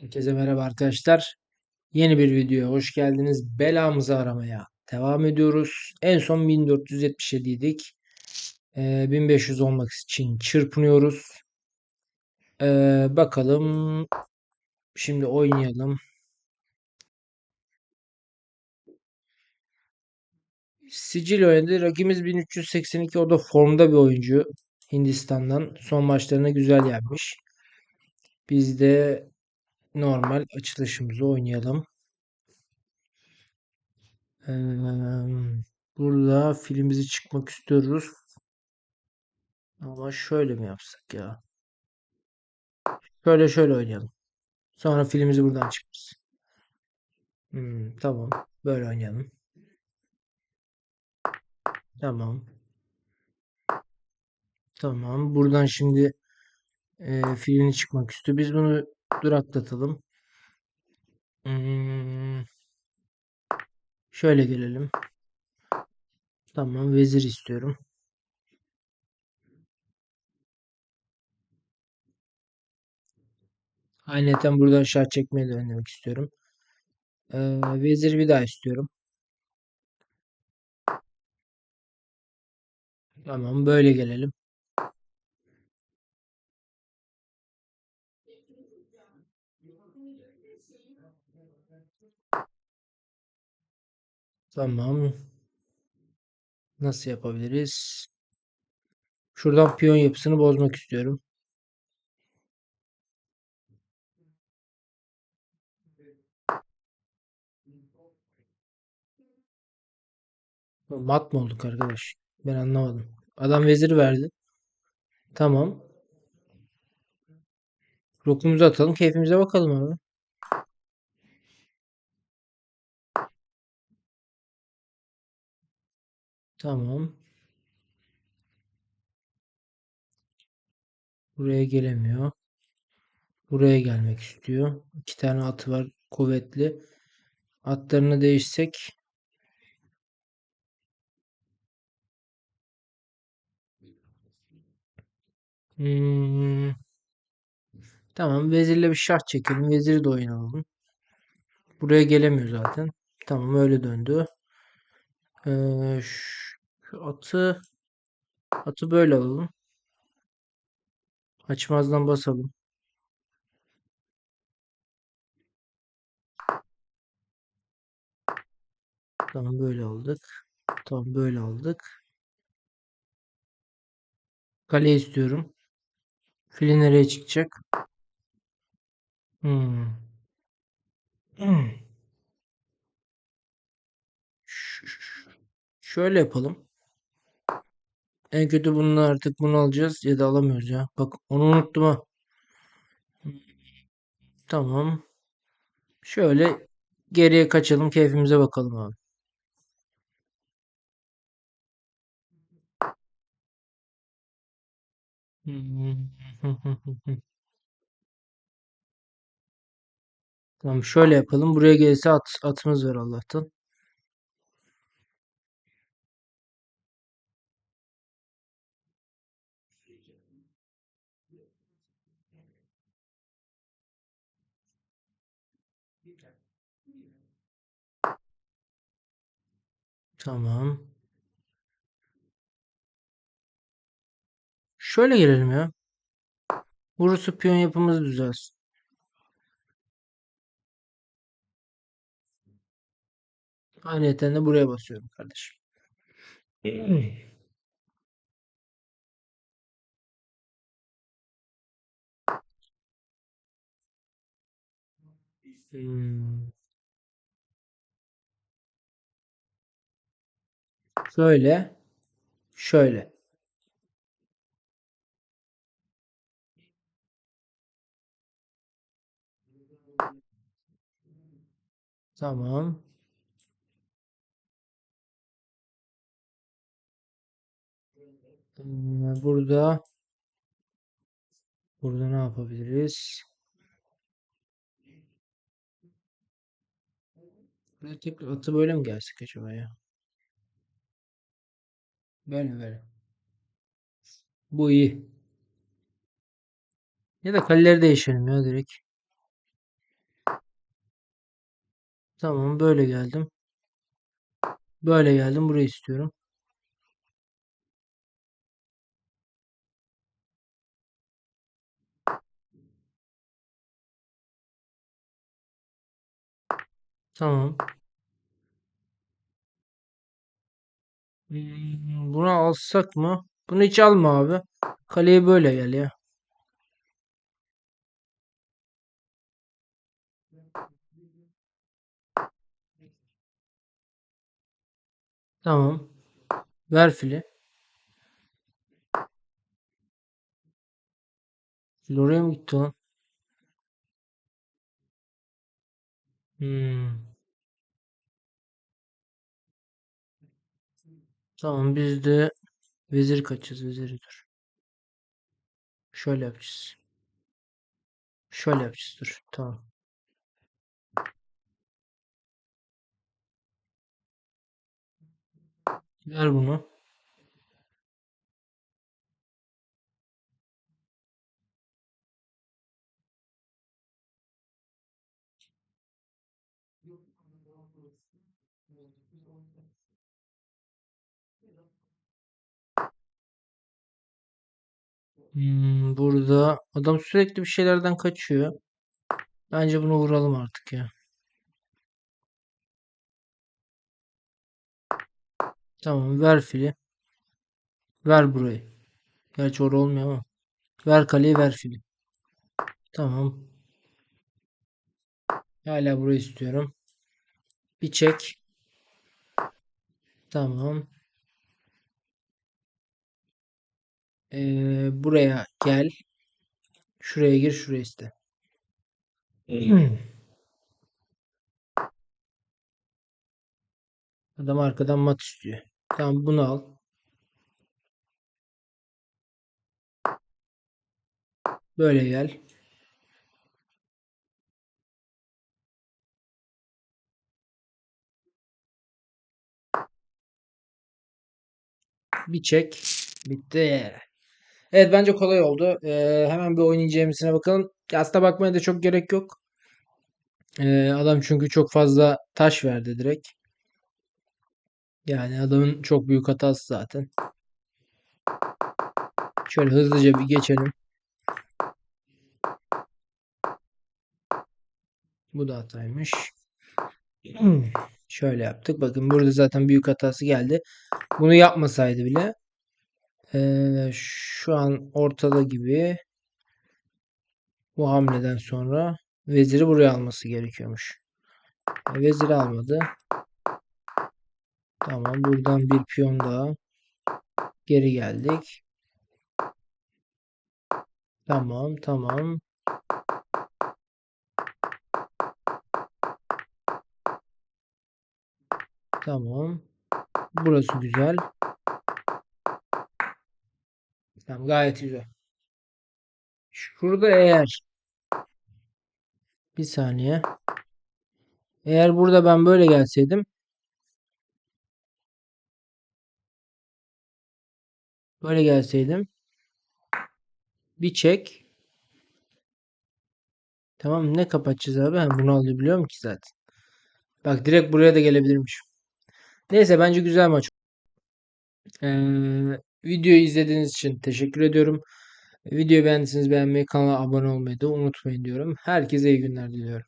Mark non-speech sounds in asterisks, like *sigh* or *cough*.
Herkese merhaba arkadaşlar. Yeni bir videoya hoş geldiniz. Belamızı aramaya devam ediyoruz. En son 1477 idik. Ee, 1500 olmak için çırpınıyoruz. Ee, bakalım. Şimdi oynayalım. Sicil oynadı. Rakibimiz 1382. O da formda bir oyuncu. Hindistan'dan. Son maçlarını güzel yapmış. Biz de normal açılışımızı oynayalım. Ee, burada filmimizi çıkmak istiyoruz. Ama şöyle mi yapsak ya? Şöyle şöyle oynayalım. Sonra filmimizi buradan çıkarız. Hmm, tamam. Böyle oynayalım. Tamam. Tamam. Buradan şimdi e, filmini çıkmak istiyor. Biz bunu duraklatalım. Hmm, şöyle gelelim. Tamam. Vezir istiyorum. Ayrıca buradan şah çekmeyi de önlemek istiyorum. Ee, vezir bir daha istiyorum. Tamam. Böyle gelelim. Tamam. Nasıl yapabiliriz? Şuradan piyon yapısını bozmak istiyorum. Mat mı olduk arkadaş? Ben anlamadım. Adam vezir verdi. Tamam. Rokumuzu atalım. Keyfimize bakalım abi. Tamam. Buraya gelemiyor. Buraya gelmek istiyor. İki tane atı var. Kuvvetli. Atlarını değişsek. Hmm. Tamam. Vezirle bir şah çekelim. Veziri de oyun alalım. Buraya gelemiyor zaten. Tamam öyle döndü. Ee, şu atı atı böyle alalım. Açmazdan basalım. Tamam böyle aldık. Tamam böyle aldık. Kale istiyorum. Fili nereye çıkacak? Hmm. Hmm. Şöyle yapalım. En kötü bunu artık bunu alacağız ya da alamıyoruz ya. Bak onu unuttum ha. Tamam. Şöyle geriye kaçalım. Keyfimize bakalım abi. *laughs* Tamam şöyle yapalım. Buraya gelirse at, atımız var Allah'tan. Tamam. Şöyle gelelim ya. Burası piyon yapımız düzelsin. Ayrıca de buraya basıyorum kardeşim. *clears throat* Hmm. Şöyle. Şöyle. Tamam. Hmm, Burada burada ne yapabiliriz? Buraya tekrar atı böyle mi gelsek acaba ya? Böyle böyle. Bu iyi. Ya da kaleleri değişelim ya direkt. Tamam böyle geldim. Böyle geldim. Burayı istiyorum. Tamam. Hmm, bunu alsak mı? Bunu hiç alma abi. Kaleye böyle gel ya. Tamam. Ver fili. Fil oraya mı gitti lan? Hmm. Tamam biz de vezir kaçacağız veziri dur. Şöyle yapacağız. Şöyle yapacağız dur. Tamam. Ver bunu. Hmm, burada adam sürekli bir şeylerden kaçıyor. Bence bunu vuralım artık ya. Tamam ver fili. Ver burayı. Gerçi orada olmuyor ama. Ver kaleyi ver fili. Tamam. Hala burayı istiyorum. Bir çek. Tamam. Ee, buraya gel. Şuraya gir, şuraya iste. *clears throat* Adam arkadan mat istiyor. Tamam bunu al. Böyle gel. Bir çek. Bitti. Evet bence kolay oldu. Ee, hemen bir oyun incelemesine bakalım. Aslında bakmaya da çok gerek yok. Ee, adam çünkü çok fazla taş verdi direkt. Yani adamın çok büyük hatası zaten. Şöyle hızlıca bir geçelim. Bu da hataymış. *clears throat* Şöyle yaptık. Bakın burada zaten büyük hatası geldi. Bunu yapmasaydı bile ee, şu an ortada gibi bu hamleden sonra veziri buraya alması gerekiyormuş. Veziri almadı. Tamam buradan bir piyon daha geri geldik. Tamam tamam. Tamam. Burası güzel. Tamam gayet güzel. Şurada eğer bir saniye. Eğer burada ben böyle gelseydim böyle gelseydim bir çek tamam ne kapatacağız abi? Ha, bunu alabiliyorum ki zaten. Bak direkt buraya da gelebilirmiş. Neyse bence güzel maç. Ee, videoyu izlediğiniz için teşekkür ediyorum. Videoyu beğendiyseniz beğenmeyi, kanala abone olmayı da unutmayın diyorum. Herkese iyi günler diliyorum.